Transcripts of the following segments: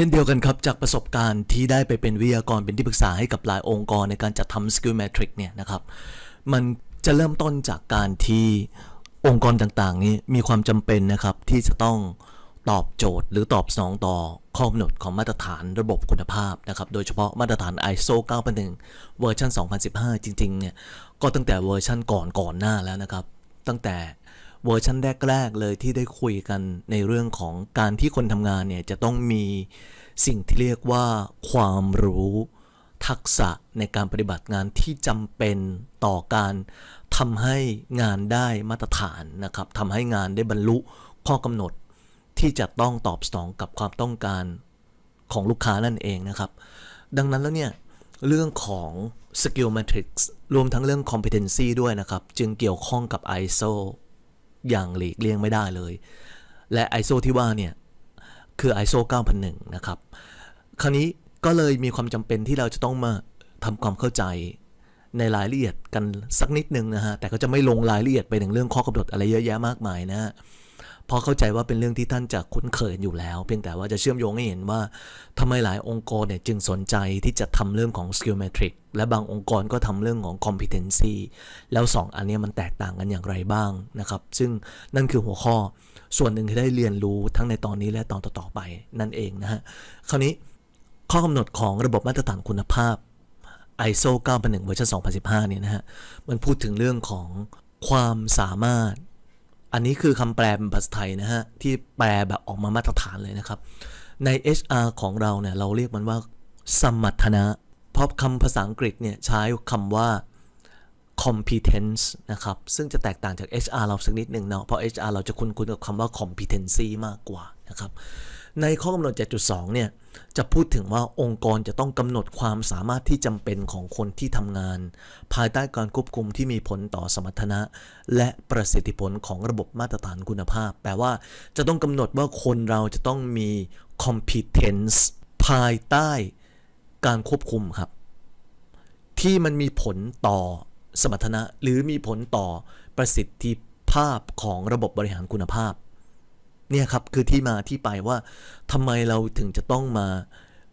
ช่นเดียวกันครับ จากประสบการณ์ที่ได้ไปเป็นวิทยากรเป็นที่ปรึกษาให้กับหลายองค์กรในการจัดทำ Skill Matrix เนี่ยนะครับ มันจะเริ่มต้นจากการที่องค์กรต่างๆ นี้มีความจำเป็นนะครับที่จะต้องตอบโจทย์หรือตอบสนองต่อข้อกำหนดของมาตรฐานระบบคุณภาพนะครับโดยเฉพาะมาตรฐาน ISO 9001 เวอร์ชัน2015 จริงๆเนี่ยก็ตั้งแต่เวอร์ชันก่อนก่อนหน้าแล้วนะครับ ตั้งแต่ เวอร์ชันแรก ๆ เลยที่ได้คุยกันในเรื่องของการที่คนทำงานเนี่ยจะต้องมีสิ่งที่เรียกว่าความรู้ทักษะในการปฏิบัติงานที่จำเป็นต่อการทำให้งานได้มาตรฐานนะครับทำให้งานได้บรรลุข้อกำหนดที่จะต้องตอบสนองกับความต้องการของลูกค้านั่นเองนะครับ ดังนั้นแล้วเนี่ยเรื่องของ skill matrix รวมทั้งเรื่อง competency ด้วยนะครับ จึงเกี่ยวข้องกับ ISO อย่างหลีกเลี่ยงไม่ได้เลย และ ISO ที่ว่าเนี่ย คือ ISO 9001 นะครับ คราวนี้ก็เลยมีความจำเป็นที่เราจะต้องมาทำความเข้าใจในรายละเอียดกันสักนิดนึงนะฮะ แต่ก็จะไม่ลงรายละเอียดไปถึงเรื่องข้อกำหนดอะไรเยอะแยะมากมายนะฮะ เพราะเข้าใจว่าเป็นเรื่องที่ท่านจะคุ้นเคยอยู่แล้ว เพียงแต่ว่าจะเชื่อมโยงให้เห็นว่าทำไมหลายองค์กรเนี่ยจึงสนใจที่จะทำเรื่องของ skill metric และบางองค์กรก็ทำเรื่องของ competency แล้ว 2 อันนี้มันแตกต่างกันอย่างไรบ้างนะครับ ซึ่งนั่นคือหัวข้อส่วนหนึ่งที่ได้เรียนรู้ทั้งในตอนนี้และตอนต่อๆไปนั่นเองนะฮะคราวนี้ข้อกำหนดของระบบมาตรฐานคุณภาพ ISO 9001เวอร์ชัน2015 เนี่ยนะฮะ มันพูดถึงเรื่องของความสามารถ อันนี้คือคำแปลเป็นภาษาไทยนะฮะ ที่แปลแบบออกมามาตรฐานเลยนะครับ ใน HR ของเราเนี่ย เราเรียกมันว่า สมรรถนะ เพราะคำภาษาอังกฤษเนี่ย ใช้คำว่า competence นะครับ ซึ่งจะแตกต่างจาก HR เราสักนิดหนึ่งเนาะเพราะ HR เราจะคุ้นๆกับคำว่า competency มากกว่านะครับ ในข้อกำหนด 7.2 เนี่ยจะพูดถึงว่าองค์กรจะต้องกำหนดความสามารถที่จำเป็นของคนที่ทำงาน ภายใต้การควบคุมที่มีผลต่อสมรรถนะ และประสิทธิผลของระบบมาตรฐานคุณภาพ แปลว่าจะต้องกำหนดว่าคนเราจะต้องมี competence ภายใต้การควบคุมครับ ที่มันมีผลต่อสมรรถนะ หรือมีผลต่อประสิทธิภาพของระบบบริหารคุณภาพ เนี่ยครับคือที่มาที่ไปว่าทำไมเราถึงจะต้องมา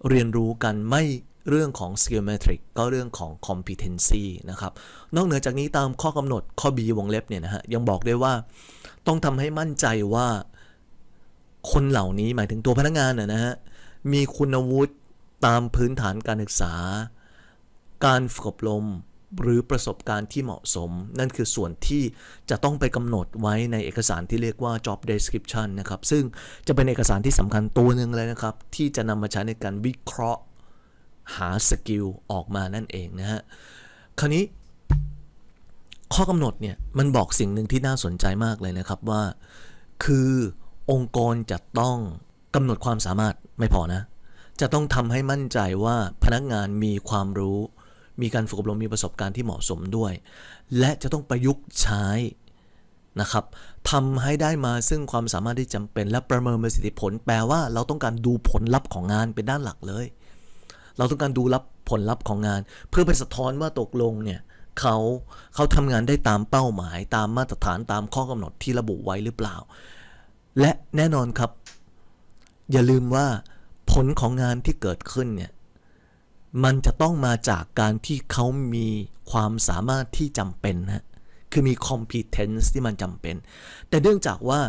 เรียนรู้กันไม่เรื่องของ skill metric ก็เรื่องของ competency นะครับ นอกเหนือจากนี้ตามข้อกำหนดข้อ B วงเล็บเนี่ยนะฮะ ยังบอกด้วยว่าต้องทำให้มั่นใจว่าคนเหล่านี้หมายถึงตัวพนักงานนะนะฮะ มีคุณวุฒิตามพื้นฐานการศึกษา การฝึกอบรม หรือประสบการณ์ที่เหมาะสม นั่นคือส่วนที่จะต้องไปกำหนดไว้ในเอกสารที่เรียกว่า job description นะครับ ซึ่งจะเป็นเอกสารที่สำคัญตัวหนึ่งเลยนะครับ ที่จะนำมาใช้ในการวิเคราะห์หาสกิลออกมานั่นเองนะฮะ คราวนี้ข้อกำหนดเนี่ยมันบอกสิ่งหนึ่งที่น่าสนใจมากเลยนะครับว่า คือองค์กรจะต้องกำหนดความสามารถไม่พอนะ จะต้องทำให้มั่นใจว่าพนักงานมีความรู้ มีการฝึกอบรมมีประสบการณ์ที่เหมาะสมด้วย และจะต้องประยุกต์ใช้นะครับทำให้ได้มาซึ่งความสามารถที่จำเป็นและประเมินประสิทธิผล แปลว่าเราต้องการดูผลลัพธ์ของงานเป็นด้านหลักเลย เราต้องการดูรับผลลัพธ์ของงาน เพื่อไปสะท้อนว่าตกลงเนี่ยเขาเขาทำงานได้ตามเป้าหมาย ตามมาตรฐานตามข้อกำหนดที่ระบุไว้หรือเปล่า และแน่นอนครับ อย่าลืมว่าผลของงานที่เกิดขึ้นเนี่ย มันจะต้องมาจากการที่เขามีความสามารถที่จำเป็นนะคือมี competence ที่มันจำเป็น แต่เนื่องจากว่า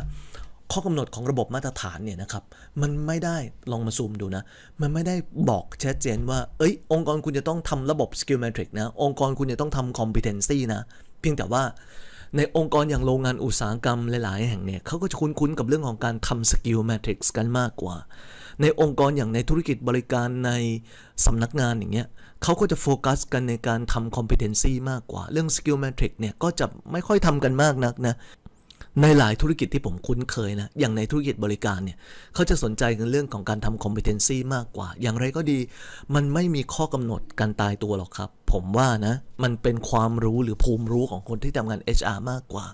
ข้อกำหนดของระบบมาตรฐานเนี่ยนะครับ มันไม่ได้ลองมาซูมดูนะ มันไม่ได้บอกชัดเจนว่า เอ้ย องค์กรคุณจะต้องทำระบบ skill metric นะ องค์กรคุณจะต้องทำ competency นะ เพียงแต่ว่าในองค์กรอย่างโรงงานอุตสาหกรรมหลาย ๆ แห่งเนี่ยเขาก็จะคุ้นๆกับเรื่องของการทำ skill matrix กันมากกว่า ในองค์กรอย่างในธุรกิจบริการในสำนักงานอย่างเงี้ยเขาก็จะโฟกัสกันในการทำ competency มากกว่า เรื่อง skill matrix เนี่ยก็จะไม่ค่อยทำกันมากนักนะในหลายธุรกิจที่ผมคุ้นเคยนะ อย่างในธุรกิจบริการเนี่ยเขาจะสนใจกันเรื่องของการทำ competency มากกว่า อย่างไรก็ดี มันไม่มีข้อกำหนดการตายตัวหรอกครับ ผมว่านะ มันเป็นความรู้หรือภูมิรู้ของคนที่ทำงาน HR มากกว่า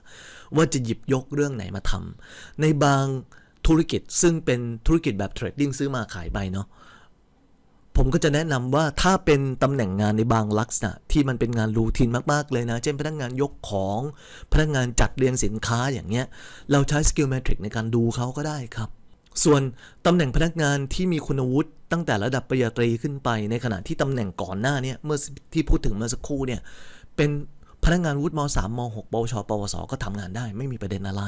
ว่าจะหยิบยกเรื่องไหนมาทำในบาง ธุรกิจซึ่งเป็นธุรกิจแบบเทรดดิ้งซื้อมาขายไปเนาะผมก็จะแนะนำว่าถ้าเป็นตำแหน่งงานในบางลักษณะ ที่มันเป็นงานรูทีนมากๆเลยนะ เช่นพนักงานยกของพนักงานจัดเรียงสินค้าอย่างเงี้ย เราใช้ skill metric ในการดูเขาก็ได้ครับ ส่วนตำแหน่งพนักงานที่มีคุณวุฒิตั้งแต่ระดับปริญญาตรีขึ้นไป ในขณะที่ตำแหน่งก่อนหน้าเนี่ยเมื่อที่พูดถึงเมื่อสักครู่เนี่ยเป็น พนักงานวุฒิม .3 ม .6 ปวช ปวส ก็ทำงานได้ไม่มีประเด็นอะไร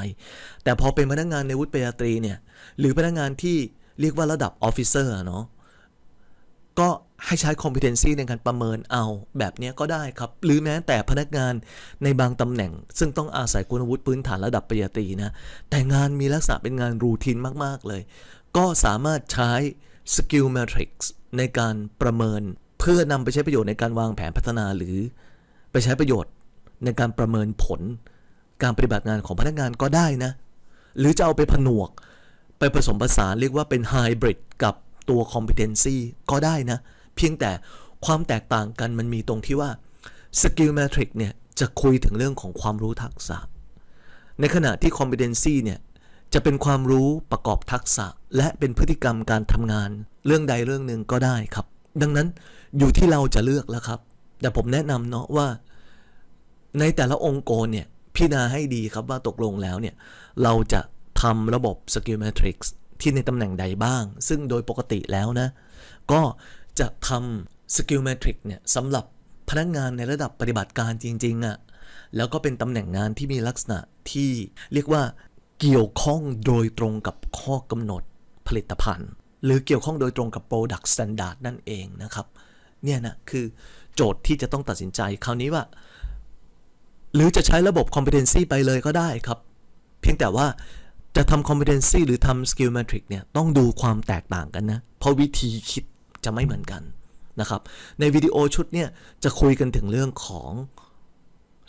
แต่พอเป็นพนักงานในวุฒิปริญญาตรีเนี่ยหรือพนักงานที่เรียกว่าระดับออฟฟิเซอร์เนาะก็ให้ใช้ competency ในการประเมินเอาแบบนี้ก็ได้ครับ หรือแม้แต่พนักงานในบางตำแหน่ง ซึ่งต้องอาศัยคุณวุฒิพื้นฐานระดับปริญญาตรีนะ แต่งานมีลักษณะเป็นงานรูทีนมากๆเลย ก็สามารถใช้ skill matrix ในการประเมิน เพื่อนำไปใช้ประโยชน์ในการวางแผนพัฒนาหรือไปใช้ประโยชน์ ในการประเมินผลการปฏิบัติงานของพนักงานก็ได้นะ หรือจะเอาไปผนวก ไปผสมผสานเรียกว่าเป็นไฮบริดกับตัว competency ก็ได้นะ เพียงแต่ความแตกต่างกันมันมีตรงที่ว่า skill matrix เนี่ยจะคุยถึงเรื่องของความรู้ทักษะ ในขณะที่ competency เนี่ยจะเป็นความรู้ประกอบทักษะ และเป็นพฤติกรรมการทำงาน เรื่องใดเรื่องหนึ่งก็ได้ครับ ดังนั้นอยู่ที่เราจะเลือกแล้วครับ แต่ผมแนะนำเนาะว่า ในแต่ละองค์กรเนี่ยพิจารณาให้ดีครับว่าตกลงแล้วเนี่ยเราจะทำระบบ skill matrix ที่ในตำแหน่งใดบ้าง ซึ่งโดยปกติแล้วนะ ก็จะทำ skill matrix เนี่ยสำหรับพนักงานในระดับปฏิบัติการจริงๆอะ่ะแล้วก็เป็นตำแหน่งงานที่มีลักษณะที่เรียกว่าเกี่ยวข้องโดยตรงกับข้อกำหนดผลิตภัณฑ์ หรือเกี่ยวข้องโดยตรงกับ product standard นั่นเองนะครับ เนี่ยนะคือโจทย์ที่จะต้องตัดสินใจคราวนี้ว่า หรือจะใช้ระบบ competency ไปเลยก็ได้ครับ เพียงแต่ว่าจะทำ competency หรือทำ skill matrix เนี่ยต้องดูความแตกต่างกันนะ เพราะวิธีคิดจะไม่เหมือนกันนะครับ ในวิดีโอชุดเนี่ยจะคุยกันถึงเรื่องของ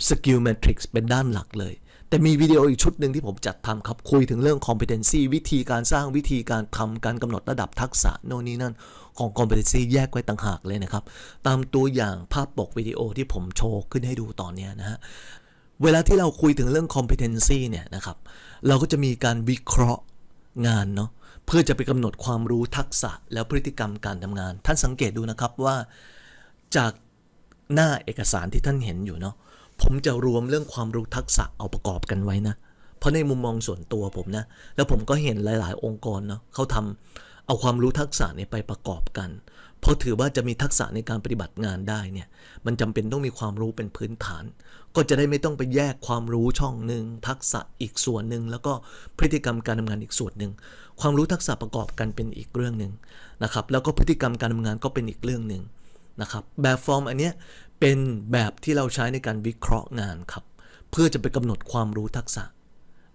skill matrix เป็นด้านหลักเลย แต่มีวิดีโออีกชุดหนึ่งที่ผมจัดทำครับคุยถึงเรื่อง competency วิธีการสร้างวิธีการทำการกำหนดระดับทักษะโน่นนี่นั่นของ competency แยกไว้ต่างหากเลยนะครับ ตามตัวอย่างภาพปกวิดีโอที่ผมโชว์ขึ้นให้ดูตอนนี้นะฮะเวลาที่เราคุยถึงเรื่อง competency เนี่ยนะครับเราก็จะมีการวิเคราะห์งานเนาะเพื่อจะไปกำหนดความรู้ทักษะแล้วพฤติกรรมการทำงาน ท่านสังเกตดูนะครับว่าจากหน้าเอกสารที่ท่านเห็นอยู่เนาะ ผมจะรวมเรื่องความรู้ทักษะเอาประกอบกันไว้นะ เพราะในมุมมองส่วนตัวผมนะ แล้วผมก็เห็นหลาย ๆ องค์กรเนาะเขาทำเอาความรู้ทักษะเนี่ยไปประกอบกัน เพราะถือว่าจะมีทักษะในการปฏิบัติงานได้เนี่ย มันจำเป็นต้องมีความรู้เป็นพื้นฐาน ก็จะได้ไม่ต้องไปแยกความรู้ช่องหนึ่งทักษะอีกส่วนหนึ่งแล้วก็พฤติกรรมการทำงานอีกส่วนหนึ่ง ความรู้ทักษะประกอบกันเป็นอีกเรื่องหนึ่งนะครับ แล้วก็พฤติกรรมการทำงานก็เป็นอีกเรื่องหนึ่งนะครับ แบบฟอร์มอันเนี้ย เป็นแบบที่เราใช้ในการวิเคราะห์งานครับ เพื่อจะไปกำหนดความรู้ทักษะ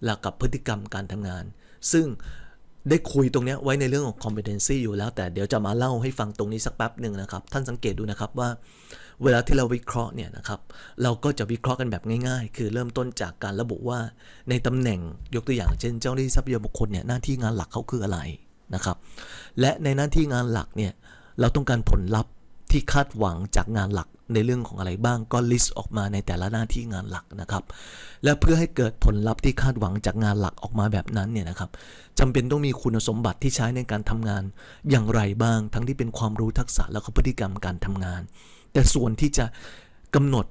และกับพฤติกรรมการทำงาน ซึ่งได้คุยตรงนี้ไว้ในเรื่องของ competency อยู่แล้ว แต่เดี๋ยวจะมาเล่าให้ฟังตรงนี้สักแป๊บหนึ่งนะครับ ท่านสังเกตดูนะครับว่า เวลาที่เราวิเคราะห์เนี่ยนะครับ เราก็จะวิเคราะห์กันแบบง่ายๆ คือเริ่มต้นจากการระบุว่าในตำแหน่งยกตัวอย่างเช่น เจ้าหน้าที่ทรัพยากรบุคคลเนี่ยหน้าที่งานหลักเขาคืออะไรนะครับ และในหน้าที่งานหลักเนี่ยเราต้องการผลลัพธ์ ที่คาดหวังจากงานหลักในเรื่องของอะไรบ้างก็ลิสต์ออกมาในแต่ละหน้าที่งานหลักนะครับ และเพื่อให้เกิดผลลัพธ์ที่คาดหวังจากงานหลักออกมาแบบนั้นเนี่ยนะครับจำเป็นต้องมีคุณสมบัติที่ใช้ในการทำงานอย่างไรบ้าง ทั้งที่เป็นความรู้ทักษะแล้วก็พฤติกรรมการทำงาน แต่ส่วนที่จะกำหนด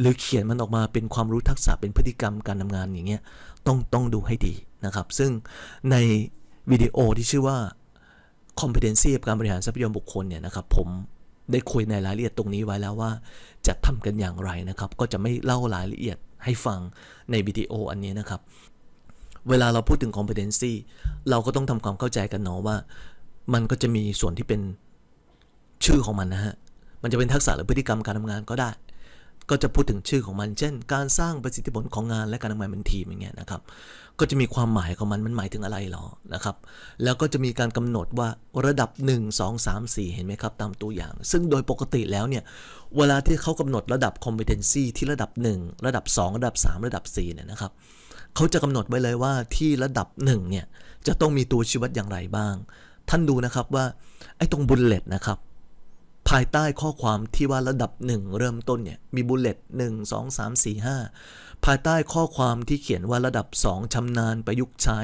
หรือเขียนมันออกมาเป็นความรู้ทักษะเป็นพฤติกรรมการทำงานอย่างเงี้ยต้องต้องดูให้ดีนะครับ ซึ่งในวิดีโอที่ชื่อว่า competency กับการบริหารทรัพยากรบุคคลเนี่ยนะครับผม ได้คุยในรายละเอียดตรงนี้ไว้แล้วว่า จะทำกันอย่างไรนะครับ ก็จะไม่เล่ารายละเอียดให้ฟังในวิดีโออันนี้นะครับ เวลาเราพูดถึง competency เราก็ต้องทำความเข้าใจกันเนาะว่า มันก็จะมีส่วนที่เป็นชื่อของมันนะฮะ มันจะเป็นทักษะหรือพฤติกรรมการทำงานก็ได้ ก็จะพูดถึงชื่อของมัน เช่น การสร้างประสิทธิผลของงานและการทำงานเป็นทีมอย่างเงี้ยนะครับ ก็จะมีความหมายของมันมันหมายถึงอะไรหรอนะครับ แล้วก็จะมีการกำหนดว่าระดับ 1 2 3 4 เห็นไหมครับ ตามตัวอย่าง ซึ่งโดยปกติแล้วเนี่ย เวลาที่เขากำหนดระดับ competency ที่ระดับ 1 ระดับ 2 ระดับ 3 ระดับ4เนี่ยนะครับเขาจะกำหนดไว้เลยว่าที่ระดับ1เนี่ยจะต้องมีตัวชี้วัดอย่างไรบ้าง ท่านดูนะครับว่าไอ้ตรงบุลเลตนะครับ ภายใต้ข้อความที่ว่าระดับ 1 เริ่มต้นเนี่ยมีบุลเลต1 2 3 4 5 ภายใต้ข้อความที่เขียนว่าระดับ 2ชำนาญประยุกต์ใช้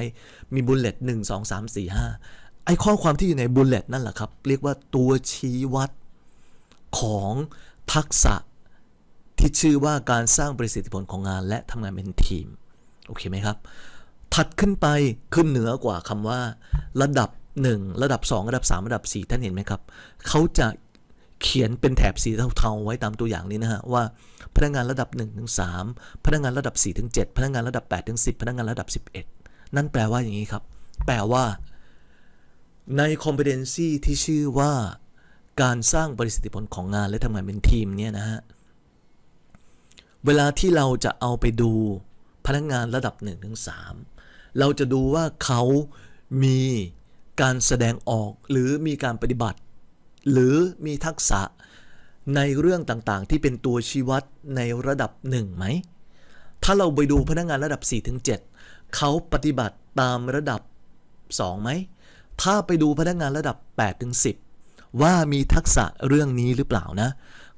มีบุลเลต1 2 3 4 5 ไอ้ข้อความที่อยู่ในบุลเลตนั่นแหละครับ เรียกว่าตัวชี้วัดของทักษะที่ชื่อว่าการสร้างประสิทธิผลของงานและทำงานเป็นทีม โอเคไหมครับ ถัดขึ้นไปขึ้นเหนือกว่าคำว่า ระดับ 1 ระดับ 2 ระดับ 3 ระดับ 4 ท่านเห็นไหมครับ เขาจะ เขียนเป็นแถบสีเทาๆไว้ตามตัวอย่างนี้นะฮะว่าพนักงานระดับ1ถึง3พนักงานระดับ4ถึง7พนักงานระดับ8ถึง10 พนักงานระดับ 11 นั่นแปลว่าอย่างนี้ครับ แปลว่า ใน competency ที่ชื่อว่า การสร้างประสิทธิผลของงานและทำงานเป็นทีมเนี่ยนะฮะเวลาที่เราจะเอาไปดูพนักงานระดับ1ถึง3เราจะดูว่าเขามีการแสดงออกหรือมีการปฏิบัติ หรือมีทักษะในเรื่องต่างๆ ที่เป็นตัวชี้วัดในระดับ1ไหม ถ้าเราไปดูพนักงานระดับ4ถึง7เขาปฏิบัติตามระดับ 2 ไหม ถ้าไปดูพนักงานระดับ8ถึง10 ว่ามีทักษะเรื่องนี้หรือเปล่านะ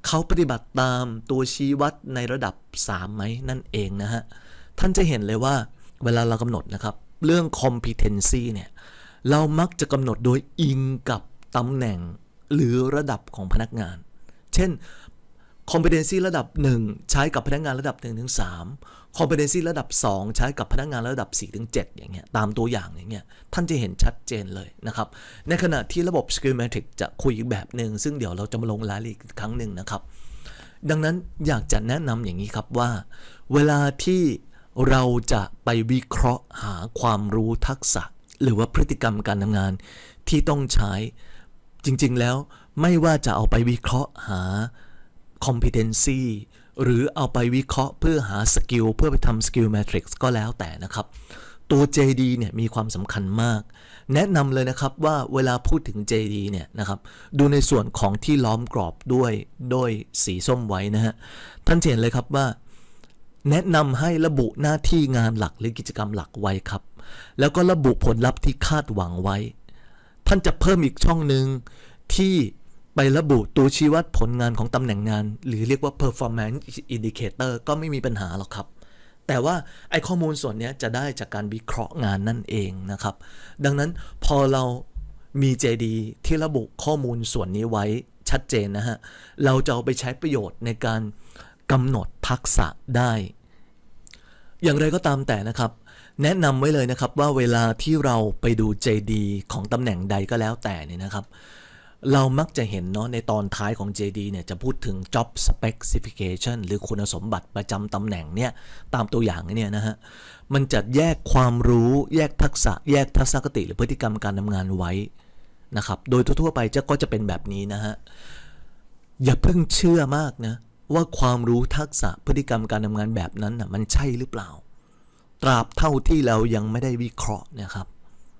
เขาปฏิบัติตามตัวชี้วัดในระดับ 3 ไหม นั่นเองนะฮะ ท่านจะเห็นเลยว่าเวลาเรากำหนดนะครับ เรื่อง competency เนี่ย เรามักจะกำหนดโดยอิงกับตำแหน่ง หรือระดับของพนักงาน เช่น competency ระดับ 1 ใช้กับพนักงานระดับ1ถึง3 competency ระดับ 2 ใช้กับพนักงานระดับ4ถึง7อย่างเงี้ยตามตัวอย่างอย่างเงี้ยท่านจะเห็นชัดเจนเลยนะครับ ในขณะที่ระบบ schematic จะคุยอีกแบบหนึ่งซึ่งเดี๋ยวเราจะมาลงรายละเอียดอีกครั้งหนึ่งนะครับ ดังนั้นอยากจะแนะนำอย่างนี้ครับว่า เวลาที่เราจะไปวิเคราะห์หาความรู้ทักษะ หรือว่าพฤติกรรมการทำงานที่ต้องใช้ จริงๆแล้วไม่ว่าจะเอาไปวิเคราะห์หา competency หรือเอาไปวิเคราะห์เพื่อหาสกิลเพื่อไปทำ skill matrix ก็แล้วแต่นะครับ ตัว JD เนี่ยมีความสำคัญมาก แนะนำเลยนะครับว่าเวลาพูดถึง JD เนี่ยนะครับ ดูในส่วนของที่ล้อมกรอบด้วยด้วยสีส้มไว้นะฮะ ท่านเห็นเลยครับว่า แนะนำให้ระบุหน้าที่งานหลักหรือกิจกรรมหลักไว้ครับ แล้วก็ระบุผลลัพธ์ที่คาดหวังไว้ ท่านจะเพิ่มอีกช่องหนึ่งที่ไประบุตัวชี้วัดผลงานของตำแหน่งงาน หรือเรียกว่า performance indicator ก็ไม่มีปัญหาหรอกครับ แต่ว่าไอ้ข้อมูลส่วนนี้จะได้จากการวิเคราะห์งานนั่นเองนะครับ ดังนั้นพอเรามี JD ที่ระบุข้อมูลส่วนนี้ไว้ชัดเจนนะฮะ เราจะเอาไปใช้ประโยชน์ในการกำหนดทักษะได้ อย่างไรก็ตามแต่นะครับ แนะนำไว้เลยนะครับว่าเวลาที่เราไปดู JD ของตำแหน่งใดก็แล้วแต่เนี่ยนะครับ เรามักจะเห็นเนาะในตอนท้ายของ JD เนี่ยจะพูดถึง job specification หรือคุณสมบัติประจำตำแหน่งเนี่ยตามตัวอย่างเนี่ยนะฮะ มันจะแยกความรู้แยกทักษะ แยกทัศนคติ หรือพฤติกรรมการทำงานไว้นะครับ โดยทั่วๆไปจะก็จะเป็นแบบนี้นะฮะ อย่าเพิ่งเชื่อมากนะว่าความรู้ทักษะพฤติกรรมการทำงานแบบนั้นนะมันใช่หรือเปล่า ตราบเท่าที่เรายังไม่ได้วิเคราะห์นะครับ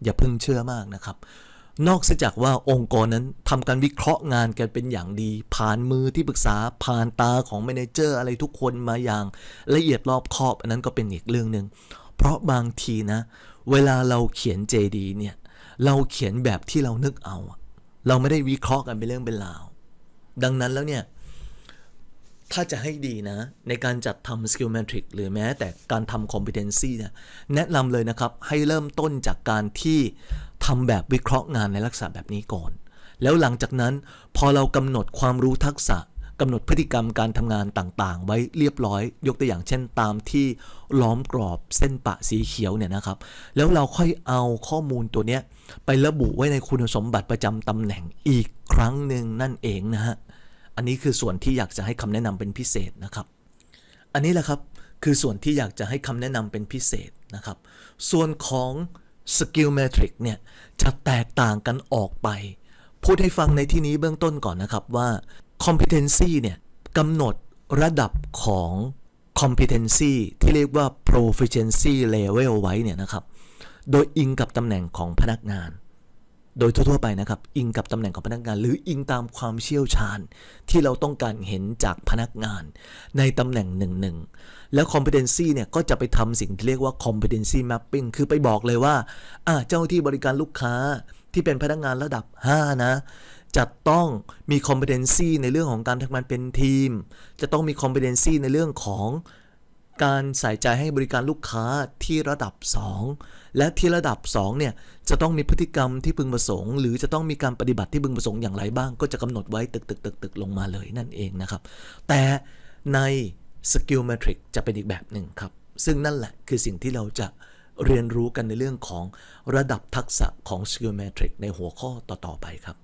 อย่าเพิ่งเชื่อมากนะครับ นอกจากว่าองค์กรนั้นทำการวิเคราะห์งานกันเป็นอย่างดี ผ่านมือที่ปรึกษาผ่านตาของแมเนเจอร์อะไรทุกคนมาอย่างละเอียดรอบคอบ อันนั้นก็เป็นอีกเรื่องหนึ่งเพราะบางทีนะ เวลาเราเขียน JD เนี่ยเราเขียนแบบที่เรานึกเอา เราไม่ได้วิเคราะห์กันเป็นเรื่องเป็นราวดังนั้นแล้วเนี่ย ถ้าจะให้ดีนะ ในการจัดทำ skill matrix หรือแม้แต่การทำ competency เนี่ยแนะนำเลยนะครับ ให้เริ่มต้นจากการที่ทำแบบวิเคราะห์งานในลักษณะแบบนี้ก่อน แล้วหลังจากนั้นพอเรากำหนดความรู้ทักษะกำหนดพฤติกรรมการทำงานต่างๆ ไว้เรียบร้อย ยกตัวอย่างเช่นตามที่ล้อมกรอบเส้นปะสีเขียวเนี่ยนะครับ แล้วเราค่อยเอาข้อมูลตัวเนี้ยไประบุไว้ในคุณสมบัติประจำตำแหน่งอีกครั้งหนึ่งนั่นเองนะฮะ อันนี้คือส่วนที่อยากจะให้คำแนะนำเป็นพิเศษนะครับ อันนี้แหละครับคือส่วนที่อยากจะให้คำแนะนำเป็นพิเศษนะครับ ส่วนของ skill matrix เนี่ยจะแตกต่างกันออกไป พูดให้ฟังในที่นี้เบื้องต้นก่อนนะครับว่า competency เนี่ยกำหนดระดับของ competency ที่เรียกว่า proficiency level ไว้เนี่ยนะครับ โดยอิงกับตำแหน่งของพนักงาน โดยทั่วๆไปนะครับ อิงกับตำแหน่งของพนักงาน หรืออิงตามความเชี่ยวชาญ ที่เราต้องการเห็นจากพนักงาน ในตำแหน่งหนึ่งหนึ่งแล้ว competency เนี่ยก็จะไปทำสิ่งที่เรียกว่า competency mapping คือไปบอกเลยว่าอ่าเจ้าหน้าที่บริการลูกค้าที่เป็นพนักงานระดับ 5 นะจะต้องมี competency ในเรื่องของการทำงานเป็นทีม จะต้องมี competency ในเรื่องของ การใส่ใจให้บริการลูกค้าที่ระดับ 2 และที่ระดับ2เนี่ยจะต้องมีพฤติกรรมที่พึงประสงค์ หรือจะต้องมีการปฏิบัติที่พึงประสงค์อย่างไรบ้าง ก็จะกำหนดไว้ตึกตึกตึกตึกลงมาเลยนั่นเองนะครับ แต่ใน skill matrix จะเป็นอีกแบบหนึ่งครับ ซึ่งนั่นแหละคือสิ่งที่เราจะเรียนรู้กันในเรื่องของระดับทักษะของ Skillmetric ในหัวข้อต่อ ๆ ไปครับ